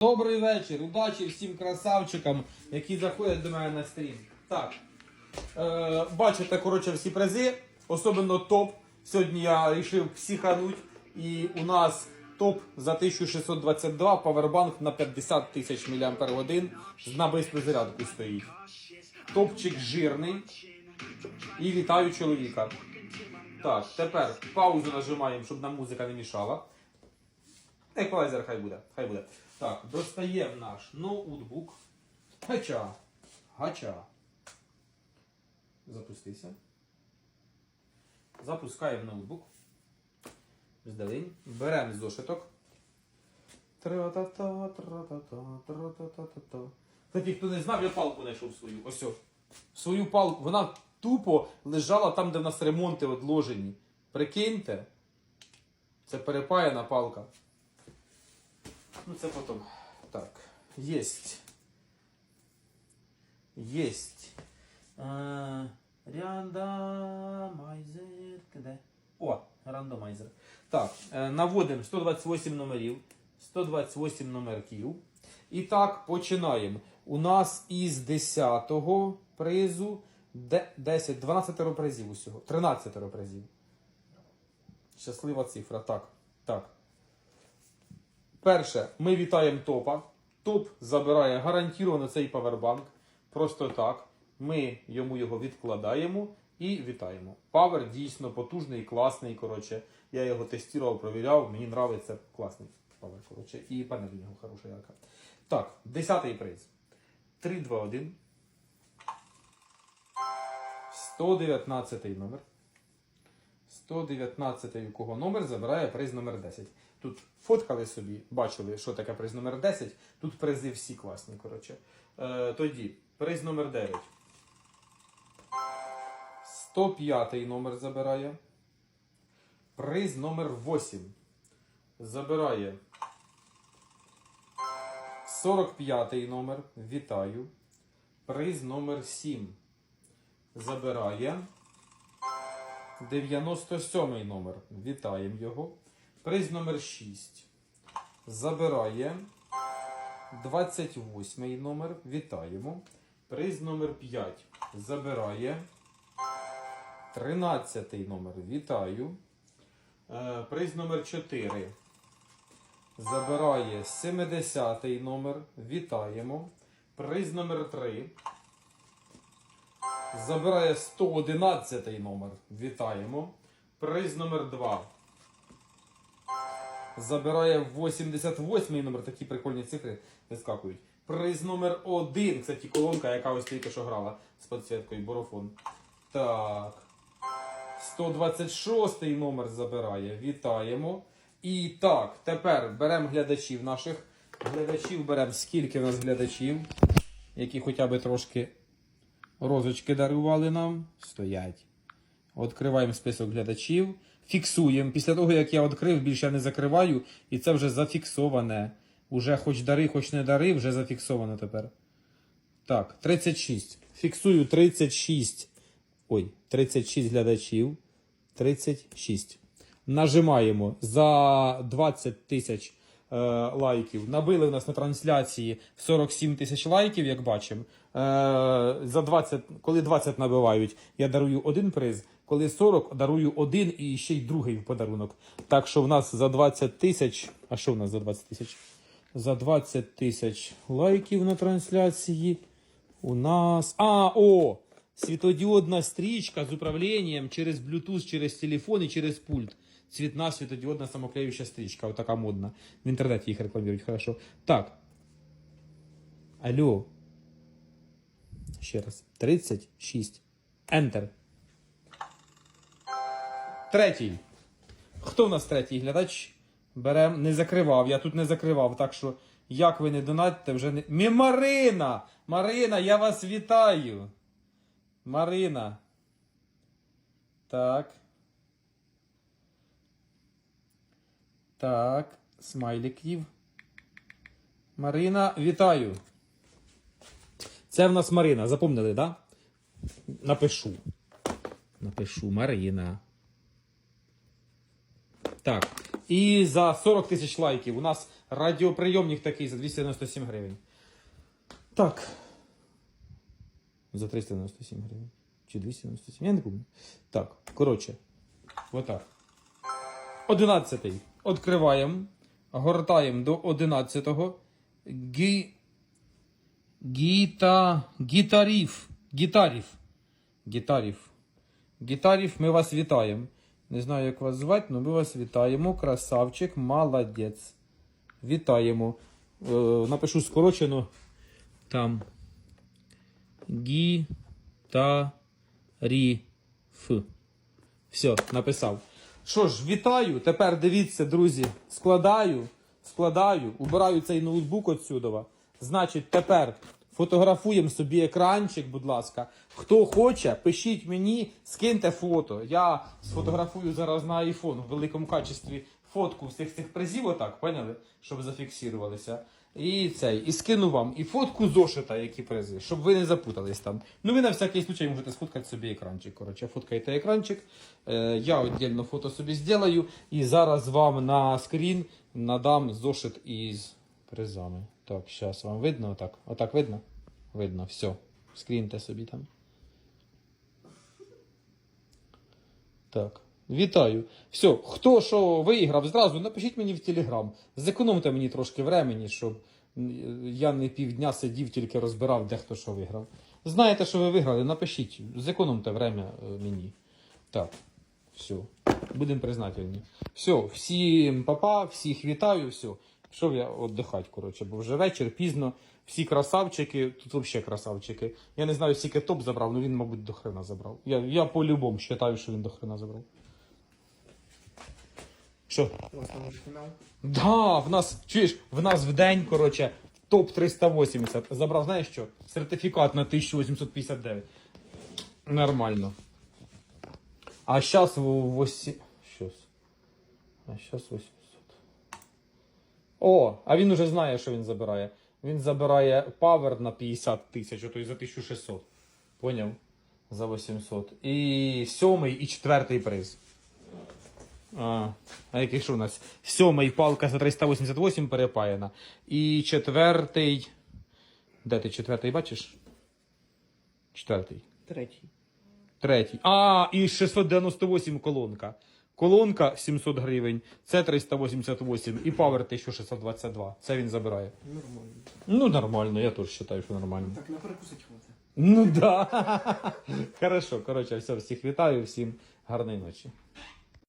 Добрий вечір, удачі всім красавчикам, які заходять до мене на стрім. Так. Е, бачите, коротше, всі призи, особливо топ. Сьогодні я вирішив психануть. І у нас топ за 1622, павербанк на 50 тисяч мАч на бистру зарядку стоїть. Топчик жирний. І вітаю чоловіка. Так, тепер паузу нажимаємо, щоб нам музика не мішала. Еквалайзер хай буде. Хай буде. Так, достаємо наш ноутбук. Гача. Гача. Запустися. Запускаємо ноутбук. Здалень. Беремо зошиток. Тра-та-та. Кстати, хто не знав, я палку знайшов свою. Ось. о. Свою палку. Вона тупо лежала там, де в нас ремонти odложені. Прикиньте. Це перепаяна палка. Ну, це потім. Так. Єсть. Єсть. А, Рандомайзер. Де? О, рандомайзер. Так, е, наводимо 128 номерів. 128 номерків. І так, починаємо. У нас із 10-го призу 10, 12 призів усього. 13 призів. Щаслива цифра. Так. Так. Перше, ми вітаємо топа. Топ забирає гарантовано цей павербанк. Просто так. Ми йому його відкладаємо і вітаємо. Павер дійсно потужний, класний. Коротше, я його тестував, провіряв. Мені подобається класний павер. Коротше, і панель у нього хороша ярка. Так, десятий приз. 3, 2, 1. 119 номер. 119 у кого номер забирає приз номер 10. Тут фоткали собі, бачили, що таке приз номер 10. Тут призи всі класні, коротше. Е, тоді, приз номер 9. 105 номер забирає. Приз номер 8. Забирає 45 номер. Вітаю. Приз номер 7. Забирає. 97 номер. Вітаємо його. Приз номер 6. Забирає. 28 номер. Вітаємо. Приз номер 5. Забирає. 13 номер. Вітаю. Е, Приз номер 4. Забирає 70 номер. Вітаємо. Приз номер 3. Забирає 111 номер. Вітаємо. Приз номер 2. Забирає 88-й номер. Такі прикольні цифри вискакують. Приз номер 1. Кстати, колонка, яка ось тільки що грала з підсвіткою Борофон. Так. 126 номер забирає. Вітаємо. І так, тепер беремо глядачів наших. Глядачів беремо. Скільки в нас глядачів, які хоча б трошки розочки дарували нам. Стоять. Відкриваємо список глядачів. Фіксуємо. Після того, як я відкрив, більше не закриваю. І це вже зафіксоване. Уже хоч дари, хоч не дари, вже зафіксовано тепер. Так, 36. Фіксую 36. Ой, 36 глядачів. 36. Нажимаємо за 20 тисяч е, лайків. Набили в нас на трансляції 47 тисяч лайків, як бачимо. Е, за 20, коли 20 набивають, я дарую один приз. Коли 40, дарую один і ще й другий в подарунок. Так що в нас за 20 тисяч. А що в нас за 20 тисяч? За 20 тисяч лайків на трансляції. У нас. А, о! Світодіодна стрічка з управлінням через Bluetooth, через телефон і через пульт. Цвітна світодіодна самоклеюча стрічка. Отака модна. В інтернеті їх рекламують хорошо. Так. Алло. Ще раз. 36. Enter. Третій. Хто в нас третій глядач? Берем, не закривав. Я тут не закривав. Так що, як ви не донатите, вже не. Мі Марина! Марина, я вас вітаю! Марина. Так. Так. Смайликів. Марина, вітаю. Це в нас Марина. Запомнили, так? Да? Напишу. Напишу Марина. Так. І за 40 тисяч лайків у нас Радіоприйомник такий за 297 гривень. Так. За 397 гривень. Чи 297? Я не пам'ятаю. Так, коротше. Отак. Одинадцятий. Відкриваємо. Гортаємо до одинадцятого. Гі... Гіта... Гітарів. Гітарів. Гітарів. Гітарів, ми вас вітаємо. Не знаю, як вас звати, але ми вас вітаємо. Красавчик, молодець. Вітаємо. Е, напишу скорочено. Там. Гітарів. Все, написав. Що ж, вітаю. Тепер дивіться, друзі. Складаю, складаю, убираю цей ноутбук отсюдова. Значить, тепер фотографуємо собі екранчик, будь ласка. Хто хоче, пишіть мені, скиньте фото. Я сфотографую зараз на iPhone в великому качестві фотку всіх цих призів, отак, поняли? Щоб зафіксувалися. І цей, і скину вам і фотку зошита, які призи, щоб ви не запутались там. Ну ви на всякий случай можете сфоткати собі екранчик. Коротше, фоткайте екранчик. Е, я віддільно фото собі зроблю. І зараз вам на скрін надам зошит із призами. Так, зараз вам видно отак. Отак видно? Видно, все. Скріньте собі там. Так. Вітаю. Все, хто що виграв, зразу напишіть мені в Телеграм. Зекономте мені трошки времени, щоб я не півдня сидів, тільки розбирав, де хто що виграв. Знаєте, що ви виграли, напишіть. Зекономте время е, мені. Так, все. Будемо признательні. Все, всім папа, всіх вітаю, все. Пішов я віддихати, коротше, бо вже вечір, пізно. Всі красавчики, тут взагалі красавчики. Я не знаю, скільки топ забрав, але він, мабуть, до хрена забрав. Я, я по-любому вважаю, що він до хрена забрав. Що? У вас там уже фінал? Да, в нас, чуєш, в нас в день, коротше, топ 380. Забрав, знаєш що? Сертифікат на 1859. Нормально. А зараз в 8... Щас. А зараз 800. О, а він уже знає, що він забирає. Він забирає павер на 50 тисяч, ото й за 1600. Поняв? За 800. І сьомий, і четвертий приз. А, а який що у нас? Сьомий палка за 388 перепаяна. І четвертий. Де ти четвертий бачиш? Четвертий. Третій. Третій. А, і 698 колонка. Колонка 700 гривень, це 388 і Power 1622. Це він забирає. Нормально. Ну, нормально, я теж вважаю, що нормально. Так, на перекусить хватить. Ну да. Хорошо, коротше, все, всіх вітаю, всім гарної ночі.